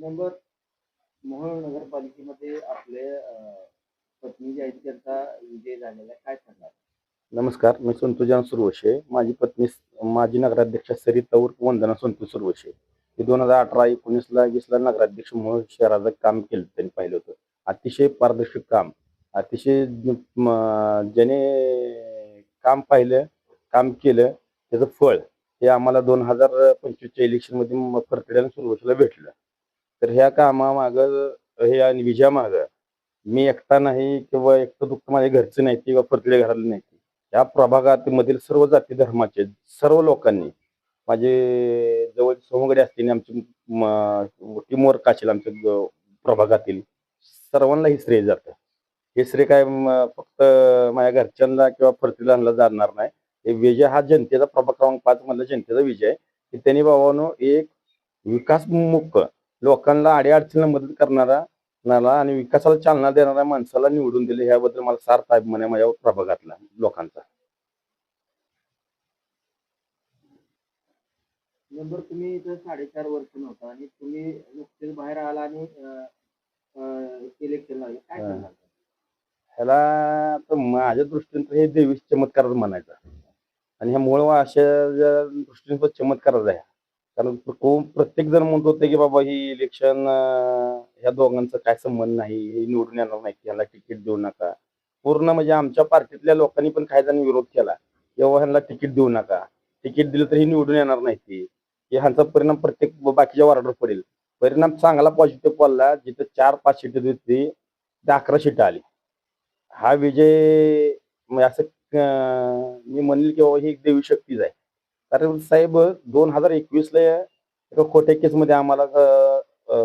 Number Mohol नगरपालिकेमध्ये आपले अं, पत्नी जी आहे त्यांचा विजय झालेला आहे. काय सांगणार नमस्कार मी संतुजान सुरवशे. माझी पत्नी माजी नगराध्यक्ष सरिता उर्फ वंदना संतोष सुरवशे. हे दोन हजार अठरा एकोणीसला वीसला नगराध्यक्ष म्हणून शहराचं काम केलं त्यांनी पाहिलं होतं. अतिशय पारदर्शक काम. अतिशय म- ज्याने काम पाहिलं काम केलं त्याचं फळ हे आम्हाला दोन हजार पंचवीसच्या इलेक्शनमध्ये परतड्याला सुरवशेला भेटलं. तर ह्या कामामागं हे आणि विजयामागं मी एकटा नाही किंवा एकटं दुःख माझ्या घरचं नाही किंवा परतड्या घराला नाही. या प्रभागामधील सर्व जाती धर्माचे सर्व लोकांनी माझे जवळ सोमगडे असतील आमची टीमवर्क असेल आमच्या प्रभागातील सर्वांना हे श्रेय जातं. हे श्रेय काय फक्त माझ्या घरच्यांना किंवा परतीला जाणार नाही. हे विजय हा जनतेचा प्रभाग क्रमांक पाच मधला जनतेचा विजय आहे. की त्यांनी बाबानो एक विकासमुख लोकांना अडीअडचणीला मदत करणारा नाला आणि विकासाला चालना देणाऱ्या माणसाला निवडून दिले ह्याबद्दल मला सार्थ अभिमान आहे माझ्या प्रभागातला लोकांचा. नंबर तुम्ही इथं साडेचार वर्ष नव्हता आणि तुम्ही नुकतेच बाहेर आला आणि इलेक्शन लागले काय ह्याला तर माझ्या दृष्टीने तर हे देवी चमत्कारच म्हणायचा. आणि ह्या मूळ अशा दृष्टीने चमत्कारच आहे. कारण को- प्रत्येक जण म्हणत होते की बाबा ही इलेक्शन ह्या दोघांचा काय संबंध नाही हे निवडून येणार नाही ह्याला तिकीट देऊ नका. पूर्ण म्हणजे आमच्या पार्टीतल्या लोकांनी पण काही जण विरोध केला. किंवा ह्यांना तिकीट देऊ नका. तिकीट दिलं तर ही निवडून येणार नाही ती. ह्यांचा परिणाम प्रत्येक बाकीच्या वार्डावर पडेल. परिणाम चांगला पॉझिटिव्ह पडला जिथं चार पाच सीट होती ते अकरा सीट आली. हा विजय म्हणजे असं मी म्हणेल की बाबा ही एक देवी शक्तीच आहे. कारण साहेब दोन हजार एकवीसला एका खोट्या केसमध्ये आम्हाला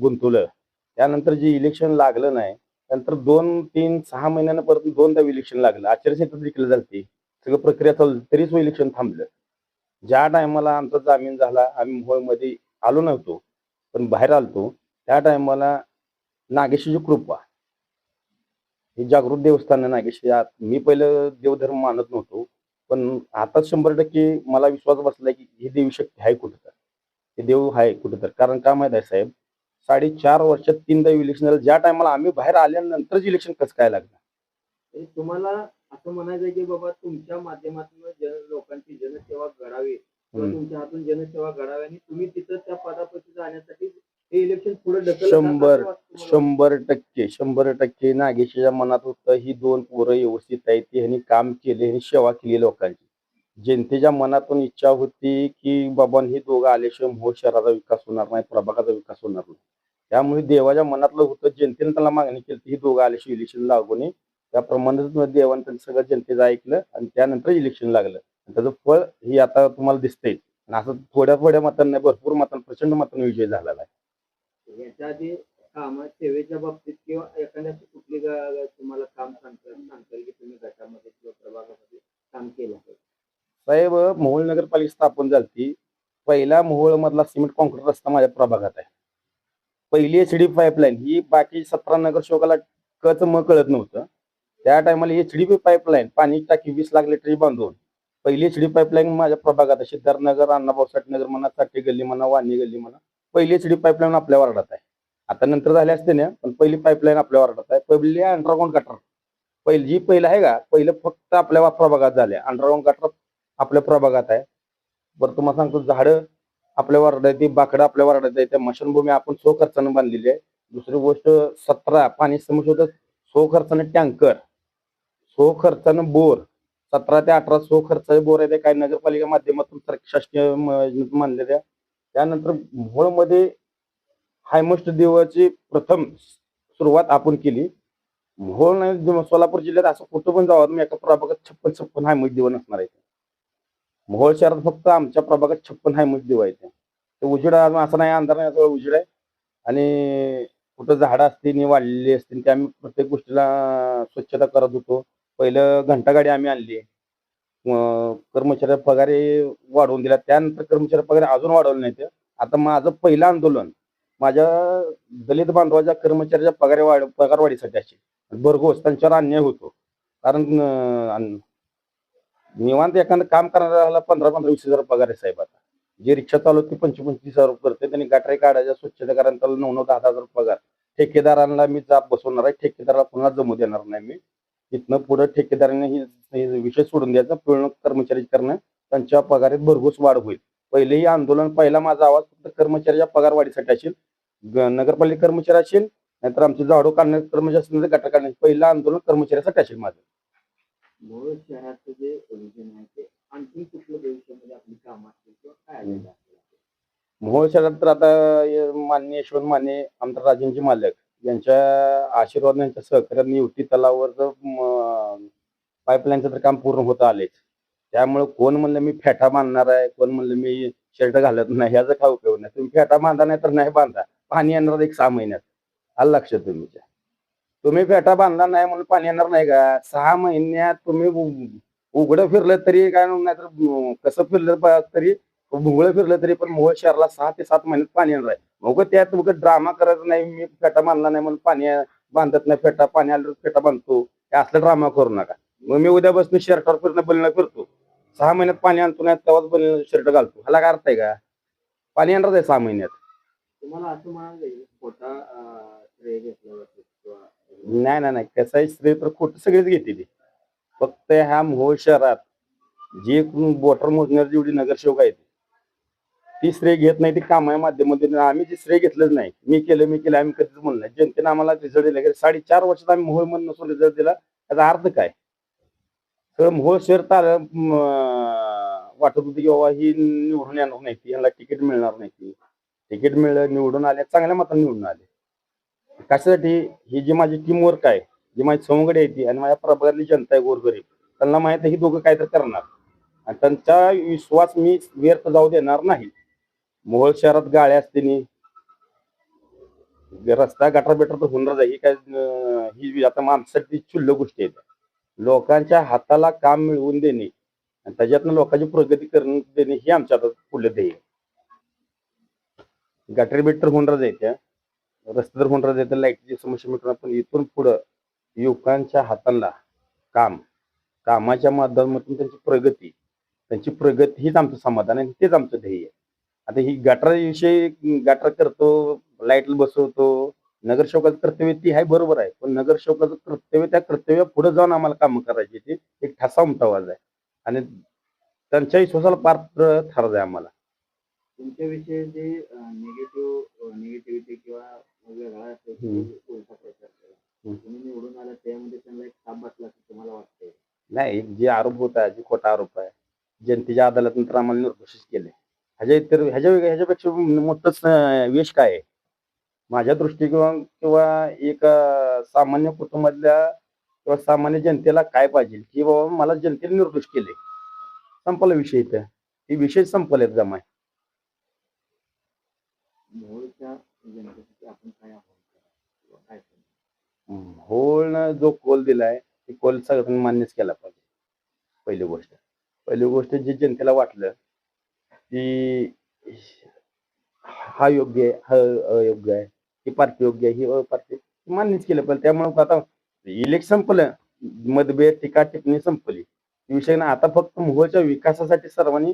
गुंतवलं. त्यानंतर जे इलेक्शन लागलं नाही त्यानंतर दोन तीन सहा महिन्यानं परत दोनदा इलेक्शन लागलं. आचारसंहिता देखील झाली सगळं प्रक्रिया चालू तरीच इलेक्शन थांबलं. ज्या टायमाला आमचा जामीन झाला आम्ही मोहोळमध्ये आलो नव्हतो पण बाहेर आलतो त्या टायमाला नागेशाची कृपा. हे जागृत देवस्थान आहे नागेश मी पहिलं देवधर्म मानत नव्हतो. पण आता शंभर टक्के मला विश्वास बसलाय की ही देवी शक्ती आहे कुठं तर हे देव आहे कुठं तर कारण काय माहीत आहे साहेब? साडेचार वर्षात तीनदा इलेक्शन झालं. ज्या टायमाला आम्ही बाहेर आल्यानंतरच इलेक्शन कसं काय लागलं तरी तुम्हाला असं म्हणायचं की बाबा तुमच्या माध्यमातून जन लोकांची जनसेवा घडावी. तुमच्या हातून जनसेवा घडावी आणि तुम्ही तिथं त्या पदापाशी जाण्यासाठी हे इलेक्शन पुढे ढकललं शंभर- जातं असं वाटतं तुम्हाला? शंभर टक्के शंभर टक्के नागेशच्या मनात होतं ही दोन पोरं व्यवस्थित आहेत ह्यांनी काम केले ह्यांनी सेवा केली लोकांची. जनतेच्या मनातून इच्छा होती की बाबा हे दोघं आल्याशिवाय मोह शहराचा विकास होणार नाही प्रभागाचा विकास होणार नाही. त्यामुळे देवाच्या मनातलं होतं जनतेने त्याला मागणी केली ही दोघं आल्याशिवाय इलेक्शन लागू नये त्याप्रमाणेच देवाने त्यांचं सगळं जनतेचं ऐकलं आणि त्यानंतर इलेक्शन लागलं. आणि त्याचं फळ ही आता तुम्हाला दिसतंय. आणि असं थोड्या थोड्या मतांना भरपूर मतांना प्रचंड मतांना विजय झालेला आहे. याच्या आधी काम सेवेच्या बाबतीत किंवा एखाद्या कुठली गा- तुम्हाला काम सांगता सांगता येईल की तुम्ही गटामध्ये किंवा प्रभागामध्ये काम केलं आहे? साहेब मोहोळ नगरपालिका स्थापन झाली पहिला मोहोळ मधला सिमेंट कॉन्क्रीट रस्ता माझ्या प्रभागात आहे. पहिली एच डी पाईपलाईन ही बाकी सतरा नगरसेवकाला कच म कळत नव्हतं. त्या टायमाला एच डी पाईपलाईन पाणी टाकी वीस लाख लिटर बांधून. पहिली एच डी पाईपलाईन माझ्या प्रभागात आहे. सिद्धार्थनगर अण्णाभाऊ साठ नगर म्हणा साठी गल्ली म्हणा वाणी गल्ली म्हणा. पहिली एच डी पाईपलाईन आपल्या वार्डात आहे. आता नंतर झाले असते ना पण पहिली पाईपलाईन आपल्या वार्डात आहे. पहिली अंडरग्राऊंड कटर पहिली जी पहिलं आहे का पहिलं फक्त आपल्या प्रभागात झाले. अंडरग्राऊंड कटर आपल्या प्रभागात आहे. बरं तुम्हाला सांगतो झाडं आपल्या वार्डात आहे बाकडं आपल्या वार्डात आहे. त्या मशानभूमी आपण सो खर्चानं बांधलेली आहे. दुसरी गोष्ट सतरा पाणी समस्या सो खर्चानं टँकर सो खर्चानं बोर. सतरा ते अठरा सो खर्चाचे बोर आहे ते काही नगरपालिका माध्यमातून शासकीय म- मानलेल्या त्यानंतर मोहोळमध्ये हायमोस्ट देवाची प्रथम सुरुवात आपण केली. मोहोळ नाही सोलापूर जिल्ह्यात असं कुठं पण जावं मी एका प्रभागात छप्पन छप्पन हायमोस्ट देव नसणार आहे मोहोळ शहरात फक्त आमच्या प्रभागात छप्पन हायमोस्ट देव आहे ते उजेड असं नाही अंधार नाही सगळं उजेड आहे. आणि कुठं झाडं असतील वाढलेली असतील ते आम्ही प्रत्येक गोष्टीला स्वच्छता करत होतो. पहिलं घंटागाडी आम्ही आणली. आहे कर्मचाऱ्या पगारे वाढवून दिला त्यानंतर कर्मचारी पगार अजून वाढवले नाही ते आता माझं पहिलं आंदोलन माझ्या दलित बांधवाच्या कर्मचाऱ्याच्या पगार वाढ पगार वाढीसाठी असे. भरघोस त्यांच्यावर अन्याय होतो. कारण निवांत एखादं काम करणाऱ्याला पंधरा पंधरा वीस हजार पगार आहे साहेब आता. जे रिक्षा चालवते पंचवीस पंचवीस हजार रुपये करते. त्यांनी गटारी काढायच्या स्वच्छता करायला त्याला नऊ नऊ दहा हजार पगार. ठेकेदारांना मी जाब बसवणार आहे. ठेकेदाराला पुन्हा जमू देणार नाही मी. इथनं पुढे ठेकेदारांनी ही ही विषय सोडून द्यायचा पूर्ण कर्मचारी करणं त्यांच्या पगारात भरघोस वाढ होईल. पहिलेही आंदोलन पहिला माझा आवाज फक्त कर्मचाऱ्याच्या पगार वाढीसाठी असेल. नगरपालिका कर्मचारी असेल नाहीतर आमचे झाडू काढणारे कर्मचारी असेल तर गटर काढण्याचे. पहिलं आंदोलन कर्मचाऱ्यासाठी असेल माझं. मोहोळ शहराचं जे विजन आहे ते आणखी कुठलं भविष्यामध्ये आपली कामं असतील किंवा काय मोहोळ शहरात तर आता हे मान्य यशवंत माने आमदार राजेंची मालक. यांच्या आशीर्वाद यांच्या सहकार्याने युटी तलावावरचं पाईपलाईनचं तर काम पूर्ण होत आलेच. त्यामुळे कोण म्हणलं मी फेटा बांधणार आहे कोण म्हणलं मी शर्ट घालत नाही ह्याचा काय उपयोग नाही. तुम्ही फेटा बांधा नाही तर नाही बांधा. पाणी येणार एक सहा महिन्यात. आलं लक्षात तुमच्या. तुम्ही फेटा बांधला नाही म्हणून पाणी येणार नाही का? सहा महिन्यात तुम्ही उघडं फिरलं तरी काय नाही तर कसं फिरलं तरी भुंगळ फिरलं तरी पण मोहोळ शहराला सहा ते सात महिन्यात पाणी येणार आहे. मग त्यात मग ड्रामा करायचा नाही मी फेटा बांधला नाही म्हणून पाणी बांधत नाही फेटा पाणी आलं फेटा बांधतो. असलं ड्रामा करू नका. मग मी उद्यापासून शर्टावर फिरणं बलणं फिरतो. सहा महिन्यात पाणी आणतो नाही तेव्हाच बलणं शर्ट घालतो. ह्याला काय अर्थ आहे का? पाणी येणार आहे सहा महिन्यात. तुम्हाला असं खोटा श्रेय घेतला किंवा नाही नाही नाही. कसं आहे श्रेय तर खोटं सगळेच घेते ते फक्त ह्या मोहोळ शहरात जे बोटर मोजणारी जेवढी नगरसेवक आहेत ती श्रेय घेत नाही ती कामाच्या माध्यमातून आम्ही जे श्रेय घेतलंच नाही. मी केलं मी केलं आम्ही कधीच म्हणलं नाही. जनतेनं आम्हाला रिझल्ट दिला. की साडेचार वर्षात आम्ही मोहोळ म्हणून नसून रिझल्ट दिला. त्याचा अर्थ काय? तर मोहोळ शहर तर वाटत होती की बाबा ही निवडून येणार नाही ती. यांना तिकीट मिळणार नाही ती. तिकीट मिळलं निवडून आले चांगल्या मताने निवडून आले. कशासाठी? ही जी माझी टीम वर्क आहे जी माझी सवंगडी आहे ती आणि माझ्या प्रभागातली जनता आहे गोरगरीब. त्यांना माहीत आहे ही दोघं काहीतरी करणार. आणि त्यांचा विश्वास मी व्यर्थ जाऊ देणार नाही. मोहोळ शहरात गाड्या असतील. रस्ता गटर बेटर तर होणार ही काय ही आता माणसासाठी क्षुल्लक गोष्टी आहेत लोकांच्या हाताला काम मिळवून देणे आणि त्याच्यातनं लोकांची प्रगती करून देणे हे आमच्या आता पुढलं ध्येय आहे. गटर बेटर होणार जायच्या रस्ते तर होणार जायचं लाईटची समस्या मिळणार पण इथून पुढं युवकांच्या हाताला काम कामाच्या माध्यमातून त्यांची प्रगती त्यांची प्रगती हीच आमचं समाधान आहे तेच आमचं ध्येय आहे. आता ही गटाराविषयी गटार करतो लाइट बसवतो नगरसेवकाचं कर्तव्य ती आहे बरोबर आहे पण नगरसेवकाचं कर्तव्य त्या कर्तव्य पुढे जाऊन आम्हाला काम करायची ते एक ठसा उमटावाज आहे. आणि त्यांच्या विश्वासाला पात्र ठरत आहे आम्हाला. तुमच्याविषयी जे निगेटिव्ह निगेटिव्हिटी किंवा वेगळा. तुम्ही निवडून आला त्यामध्ये त्यांना एक थाप बसला तुम्हाला वाटतंय? नाही जे आरोप होत आहे जे खोटा आरोप आहे जनतेच्या अदालतनंतर आम्हाला निर्दोषित केले ह्याच्या इतर ह्याच्या ह्याच्यापेक्षा मोठंच यश काय आहे? माझ्या दृष्टी किंवा एक सामान्य कुटुंबातल्या किंवा सामान्य जनतेला काय पाहिजे? की बाबा मला जनतेने निर्दोष केले संपला विषय इथं. ही विषय काय सांगाल? होळनं जो कोल दिलाय ते कोल सगळ्यांनी मान्यच केला पाहिजे. पहिली गोष्ट. पहिली गोष्ट जे जनतेला वाटलं की हा योग्य आहे हा अयोग्य आहे ही पार्टी योग्य आहे ही पार्टी मान्यच केलं पण त्यामुळे आता इलेक्शन संपलं मतभेद टीका टिप्पणी संपली. विषय ना आता फक्त मोहच्या विकासासाठी सर्वांनी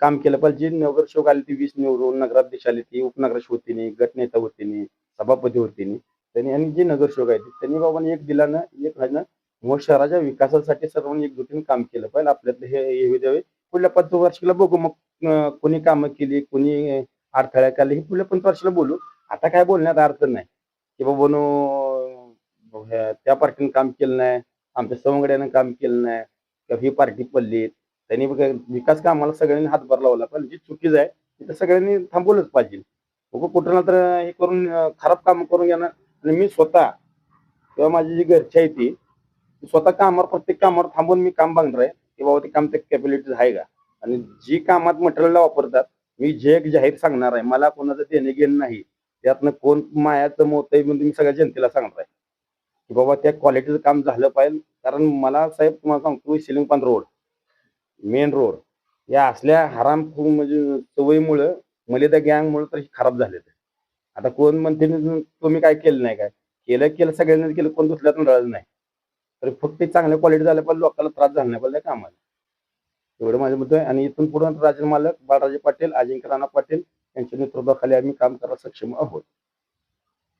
काम केलं पाहिजे. जी नगरसेवक आली ती वीस निवडून नगराध्यक्ष आली ती उपनगराध्यक्ष होतीने गटनेता होतीने सभापती होतीने त्यांनी आणि जे नगरसेवक आहेत त्यांनी बाबांनी एक दिलानं एक राहिलं मोह शहराच्या विकासासाठी सर्वांनी एकजुटीने काम केलं पाहिजे. आपल्यातलं हे हे द्यावे. पुढल्या पाच वर्षाला बघू मग. कोणी कामं केली कोणी अडथळ्या केले हे पुढल्या पंच बोलू. आता काय बोलण्यात अर्थ नाही. की बाबा नो त्या पार्टीने काम केलं नाही आमच्या सवंगड्यानं काम केलं नाही किंवा ही पार्टी पडली. त्यांनी विकास कामाला सगळ्यांनी हातभार लावला पण जी चुकीच आहे तिथं सगळ्यांनी थांबवलंच पाहिजे. उगा कुठं ना तर हे करून खराब काम करून घेणार. आणि मी स्वतः किंवा माझी जी घरची आहे ती स्वतः कामावर प्रत्येक कामावर थांबून मी काम बांधणार आहे. की बाबा ते काम ते कॅपॅबिलिटीज आहे का? आणि जी कामात मटेरियल वापरतात मी जे एक जाहीर सांगणार आहे मला कोणाचं देणे घेणं नाही त्यातनं कोण मायाचं मोत आहे म्हणून मी सगळ्या जनतेला सांगणार आहे. की बाबा त्या क्वालिटीचं काम झालं पाहिजे कारण मला साहेब तुम्हाला सांगतो शिलिंगपान रोड मेन रोड या असल्या हराम खूप म्हणजे सवयीमुळं मलिदा गँगमुळे तर खराब झाले आता कोण म्हणते तुम्ही काय केलं नाही काय? केलं केलं सगळ्यांनी केलं कोण दुसऱ्यात राहिलं नाही. तर फक्त चांगल्या क्वालिटी झाल्या पाहिजे लोकांना त्रास झाला नाही पाहिजे कामाला. एवढं माझं मत आहे. आणि इथून पुढे राजन मालक बाळराजे पाटील अजिंक्य राणा पाटील यांच्या नेतृत्वाखाली आम्ही काम करायला सक्षम आहोत.